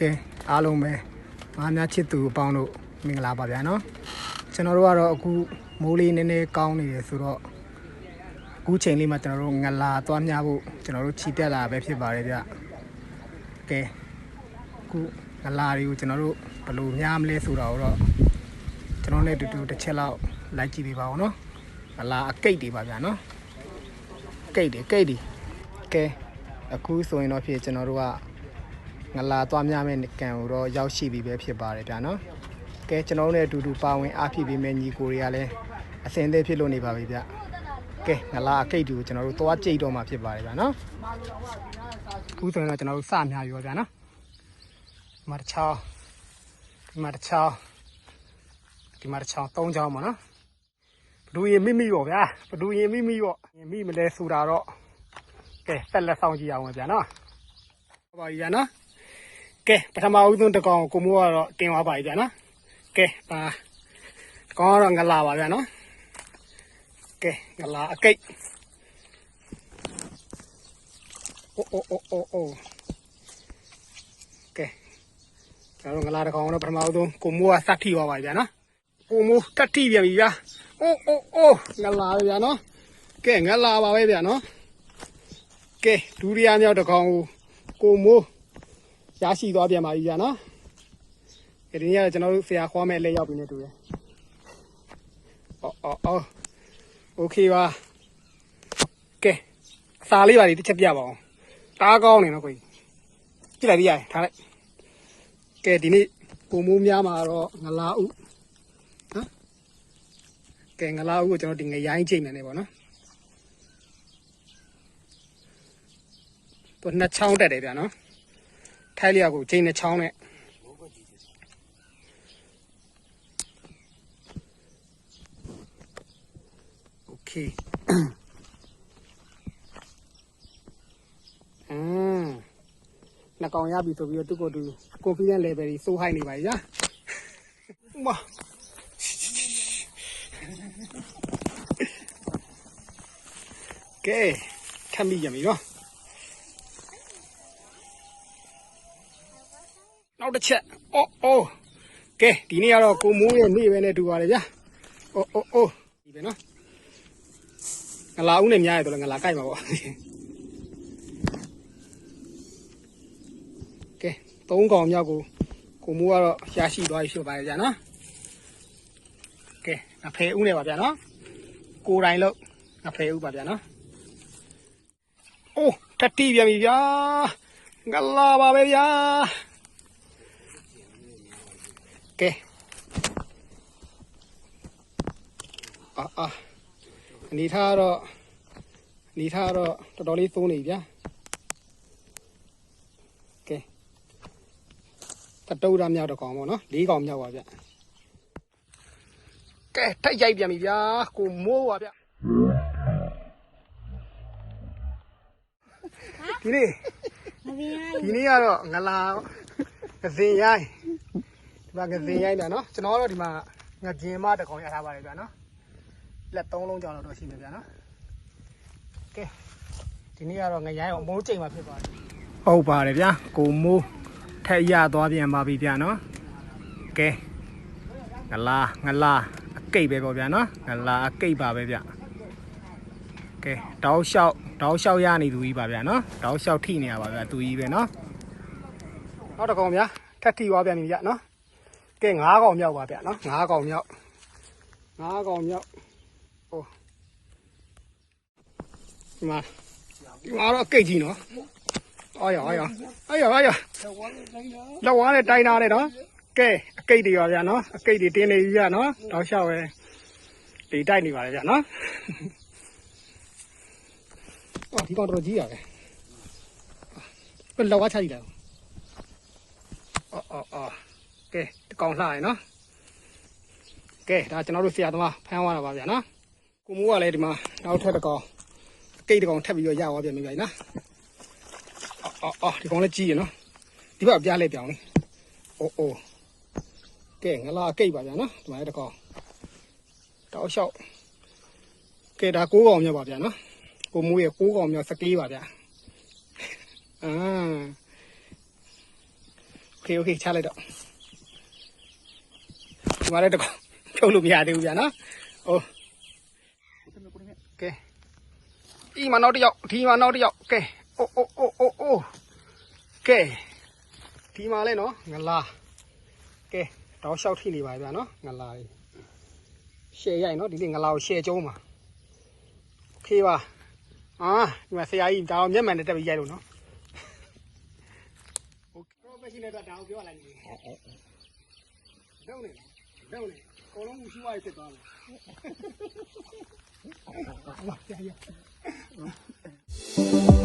ကဲအားလုံးပဲငါများချစ်သူအပေါင်းတို့မင်္ဂလာပါဗျာနော်ကျွန်တော်တို့ကတော့အခုမိုးလေးနည်းနည်းကောင်းနေတယ်ဆိုတော့အခုချိန်လေးမှာကျွန်တော်တို့ငလာသွားများဖို့ကျွန်တော်တို့ခြိတက်လာပဲဖြစ်ပါတယ်ဗျကဲအခုငလာတွေကိုကျွန်တော်တို့ဘယ်လိုများမလဲဆိုတာကိုတော့ကျွန်တော်နဲ့အတူတူတစ်ချက်လောက်လိုက်ကြည့်ပေးပါဦးနော်ငလာအကိတ်တွေပါဗျာနော်ကိတ်တွေကိတ်တွေကဲအခုဆိုရင်တော့ဖြစ်ကျွန်တော်တို့က ငလာသွားများမဲ့ကံကိုတော့ရောက်ရှိပြီပဲဖြစ်ပါတယ်ဗျာနော်ကဲကျွန်တော်တို့နဲ့အတူတူပါဝင်အားဖြည့်ပေးမဲ့ညီကိုတွေကလည်းအစင်သေးဖြစ်လို့နေပါပြီဗျကဲငလာအကိတ်တူကိုကျွန်တော်တို့သွားကြိတ်တော့မှာဖြစ်ပါတယ်ဗျာနော်အခုဆိုရင်တော့ကျွန်တော်တို့စများပြီပါဗျာနော်ဒီမှာတစ်ချောင်းဒီမှာတစ်ချောင်းဒီမှာတစ်ချောင်းသုံးချောင်းပါနော်ဘဒူရင်မိမိရောဗျာဘဒူရင်မိမိရောရင်မိမလဲဆိုတာတော့ကဲဆက်လက်ဆောင်ကြည့်အောင်ဗျာနော်ဟုတ်ပါပြီဗျာနော် ကဲပထမဦးဆုံးတစ်ကောင်ကိုမိုးကတော့တင်သွားပါပြီဗျာနော်ကဲပါတစ်ကောင်ကတော့ငလာပါဗျာနော်ကဲငလာအကိတ်အိုးအိုးအိုးအိုးအိုးကဲကျွန်တော်တို့ငလာတစ်ကောင်တော့ပထမဦးဆုံးကိုမိုးကစတ်ထိသွားပါပြီဗျာနော်ကိုမိုးတက်ထိပြန်ပြီဗျာအိုးအိုးအိုးငလာဗျာနော်ကဲငလာပါပဲဗျာနော်ကဲဒုတိယမြောက်တစ်ကောင်ကိုကိုမိုး ရရှိသွားပြန်ပါပြီဗျာနော်။ဒီနေ့ကကျွန်တော်တို့ဆရာခွားမဲ့လက်ရောက်ပြီနေတူတယ်။အော်အော်အော်โอเคပါ။ကဲအစာလေးပါလေးတစ်ချက်ပြပါအောင်။တားကောင်းနေနော်ကိုကြီး။ကြည့်လိုက်ဒီရထားလိုက်။ကဲဒီနေ့ပုံမိုးများမှာတော့ငလာဥနော်။ကဲငလာဥကိုကျွန်တော်ဒီငရိုင်းချိန်နေနေပါနော်။သူနှစ်ချောင်းတက်တယ်ဗျာနော်။ ထိုက်လျောက်ကိုချိန်နဲ့ချောင်းနဲ့โอเคอืมနှကောင်ရပြီဆိုပြီးတော့သူ့ကိုယ်သူ confidence level ကြီးစိုးဟိုက်နေပါပြီညာမကဲထပ်မိကြပြီနော် နောက်တစ်ချက်အော်အော်ကဲဒီနေ့ကတော့ကိုမိုးရဲ့နေ့ပဲနဲ့တူပါတယ်ဗျာအိုးအိုးအိုးဒီပဲနော်ငလာဦးနဲ့များရတော့ငလာကြိုက်မှာပေါ့ကဲသုံးကောင်မြောက်ကိုကိုမိုးကတော့ရရှိသွားပြီဖြစ်ပါတယ်ဗျာနော်ကဲအဖေဦးနဲ့ပါဗျာနော်ကိုယ်တိုင်လို့အဖေဦးပါဗျာနော်အိုးတတိပြန်ပြီဗျာငလာပါပဲဗျာ ကဲအာအာအနေထားတော့အနေထားတော့တော်တော်လေးသုံးနေပြီဗျာကဲတတုတ်ရမြောက်တစ်ကောင်ပေါ့နော်လေးကောင်မြောက်ပါဗျကဲထိုက်ရိုက်ပြန်ပြီဗျာကိုမိုးပါဗျဒီနေ့မပြင်းရဒီနေ့ကတော့ငလာငစင်ရိုင်းဒီ မှာငစင်ရိုင်းဗျာနော်ကျွန်တော်ကတော့ဒီမှာငကြင်မတစ်ကောင်ရထားပါတယ်ဗျာနော်လက်သုံးလုံးကြောင်တော့ရှိမယ်ဗျာနော်ကဲဒီနေ့ကတော့ငရိုင်းအောင်မိုးချိန်မှာဖြစ်သွားတယ်ဟုတ်ပါတယ်ဗျာကိုမိုးထက်ရသွားပြန်ပါပြီဗျာနော်ကဲငလာငလာအကိတ်ပဲပေါ့ဗျာနော်ငလာအကိတ်ပါပဲဗျာကဲတောက်လျှောက်တောက်လျှောက်ရနေသူကြီးပါဗျာနော်တောက်လျှောက်ထိနေရပါဗျာသူကြီးပဲနော်နောက်တစ်ကောင်ဗျာထက်ထီသွားပြန်ပြီဗျာနော် ကဲ9ကောင်မြောက်ပါဗျာနော်9ကောင်မြောက်9ကောင်မြောက်ဟိုဒီမှာဒီမှာတော့အကိတ်ကြီးနော်အော်ရအော်ရအော်ရအော်ရလောက်ဝါးနဲ့တိုင်းထားတယ်နော်ကဲအကိတ်တွေပါဗျာနော်အကိတ်တွေတင်းနေပြီဗျာနော်တောက်လျှောက်ပဲဒီတိုက်နေပါလေဗျာနော်အော်ဒီကောင်တော်ကြီးရပဲဘယ်လောက်ဝါးချကြည့်လိုက်အော်အော်အော် ကဲတကောင်လှရယ်နော်ကဲဒါကျွန်တော်တို့ဆရာသမားဖမ်းသွားတာပါဗျာနော်ကိုမိုးကလည်းဒီမှာနောက်ထပ်တကောင်ကိတ်တကောင်ထပ်ပြီးတော့ရသွားပြန်ပြီဗျာနော်အော်အော်အော်ဒီကောင်လည်းကြီးရနော်ဒီဘက်ပြားလဲပြောင်းလေအိုးအိုးကဲငလာကိတ်ပါဗျာနော်ဒီမှာလည်းတကောင်တောက်လျှောက်ကဲဒါ၉ကောင်မြောက်ပါဗျာနော်ကိုမိုးရဲ့၉ကောင်မြောက်စကလေးပါဗျာအာ เคโอเคချလိုက်တော့ ဒီမှာလည်းတကောဖြုတ်လို့မရသေးဘူးဗျာနော်ဟိုကဲဒီမှာနောက်တစ်ယောက်ဒီမှာနောက်တစ်ယောက်ကဲအိုးအိုးအိုးအိုးအိုးကဲဒီမှာလဲနော်ငလာကဲတောက်လျှောက်ထိနေပါဗျာနော်ငလာလေးရှယ်ရိုက်နော်ဒီနေ့ငလာကိုရှယ်ကျုံးပါโอเคပါအာဒီမှာဆရာကြီးဒါအောင်မျက်မှန်နဲ့တက်ပြီးရိုက်လို့နော် โอเค professional တော့ဒါကိုပြောလိုက်နေတယ်တော့နေ တော့နေအကုန်လုံးရှိဝါးဖြစ်သွားမယ်ဟုတ်ပါဗျာ